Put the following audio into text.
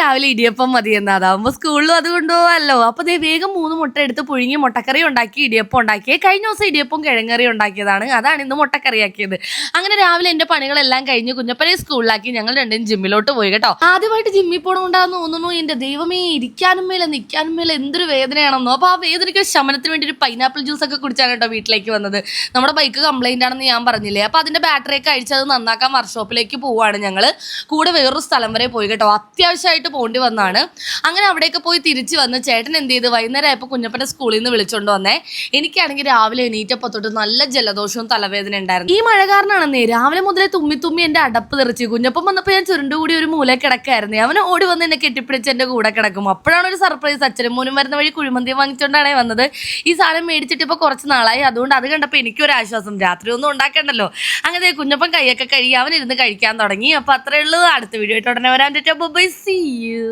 രാവിലെ ഇടിയപ്പം മതി എന്നാ. അതാവുമ്പോ സ്കൂളിലും അത് കൊണ്ടുപോകാമല്ലോ അപ്പൊ ദേ വേഗം മൂന്ന് മുട്ട എടുത്ത് പുഴുങ്ങി മുട്ടക്കറി ഉണ്ടാക്കി ഇടിയപ്പം ഉണ്ടാക്കി. കഴിഞ്ഞ ദിവസം ഇടിയപ്പം കിഴങ്ങറി ഉണ്ടാക്കിയതാണ്. അതാണ് ഇന്ന് മുട്ടക്കറിയാക്കിയത്. അങ്ങനെ രാവിലെ എന്റെ പണികളെല്ലാം കഴിഞ്ഞ് കുഞ്ഞപ്പനെ സ്കൂളിലാക്കി ഞങ്ങൾ രണ്ടും ജിമ്മിലോട്ട് പോയി കേട്ടോ. ആദ്യമായിട്ട് ജിമ്മിൽ പോകണമെണ്ടാന്ന് തോന്നുന്നു എന്റെ ദൈവമേ ഇരിക്കാനും മേലെ നിൽക്കാനും മേലെ എന്തൊരു വേദനയാണെന്നോ? അപ്പൊ ആ വേദനയ്ക്ക് ശമനത്തിന് വേണ്ടി ഒരു പൈനാപ്പിൾ ജ്യൂസ് ഒക്കെ കുടിച്ചാണ് കേട്ടോ വീട്ടിലേക്ക് വന്നത്. നമ്മുടെ ബൈക്ക് കംപ്ലൈന്റ് ആണെന്ന് ഞാൻ പറഞ്ഞില്ലേ? അപ്പൊ അതിന്റെ ബാറ്ററി ഒക്കെ അഴിച്ചത് നന്നാക്കാൻ വർക്ക്ഷോപ്പിലേക്ക് പോവാണ് ഞങ്ങൾ. കൂടെ വേറൊരു സ്ഥലം വരെ പോയി കേട്ടോ. അത്യാവശ്യമായിട്ട് പോണ്ടി വന്നാണ്. അങ്ങനെ അവിടെയൊക്കെ പോയി തിരിച്ചു വന്ന് ചേട്ടൻ എന്ത് ചെയ്ത്? വൈകുന്നേരം ആയപ്പോൾ കുഞ്ഞപ്പന്റെ സ്കൂളിൽ നിന്ന് വിളിച്ചോണ്ട് വന്നേ. എനിക്കാണെങ്കിൽ രാവിലെ എണീറ്റപ്പോ തൊട്ട് നല്ല ജലദോഷവും തലവേദന ഉണ്ടായിരുന്നു. ഈ മഴ കാരണമാണെന്നേ രാവിലെ മുതലേ തുമ്മി തുമ്മി എന്റെ അടപ്പ് തെറിച്ച്. കുഞ്ഞപ്പം വന്നപ്പോൾ ഞാൻ ചുരുണ്ടുകൂടി ഒരു മൂല കിടക്കായിരുന്നു. അവൻ ഓടി വന്ന് എന്നെ കെട്ടിപ്പിടിച്ച് എന്റെ കൂടെ കിടക്കും. അപ്പോഴാണ് ഒരു സർപ്രൈസ് അച്ഛനും മോനും വരുന്ന വഴി കുഴിമന്തി വാങ്ങിച്ചോണ്ടാണ് വന്നത്. ഈ സാധനം മേടിച്ചിട്ട് ഇപ്പൊ കുറച്ച് നാളായി. അതുകൊണ്ട് അത് കണ്ടപ്പോൾ എനിക്കൊരു ആശ്വാസം. രാത്രി ഒന്നും ഉണ്ടാക്കണ്ടല്ലോ. അങ്ങനെ കുഞ്ഞപ്പം കൈയൊക്കെ കഴുകി അവൻ ഇരുന്ന് കഴിക്കാൻ തുടങ്ങി. അപ്പോൾ അത്രേ ഉള്ളൂ. അടുത്ത വീഡിയോ ആയിട്ട് ഉടനെ വരാൻ. Bye see you.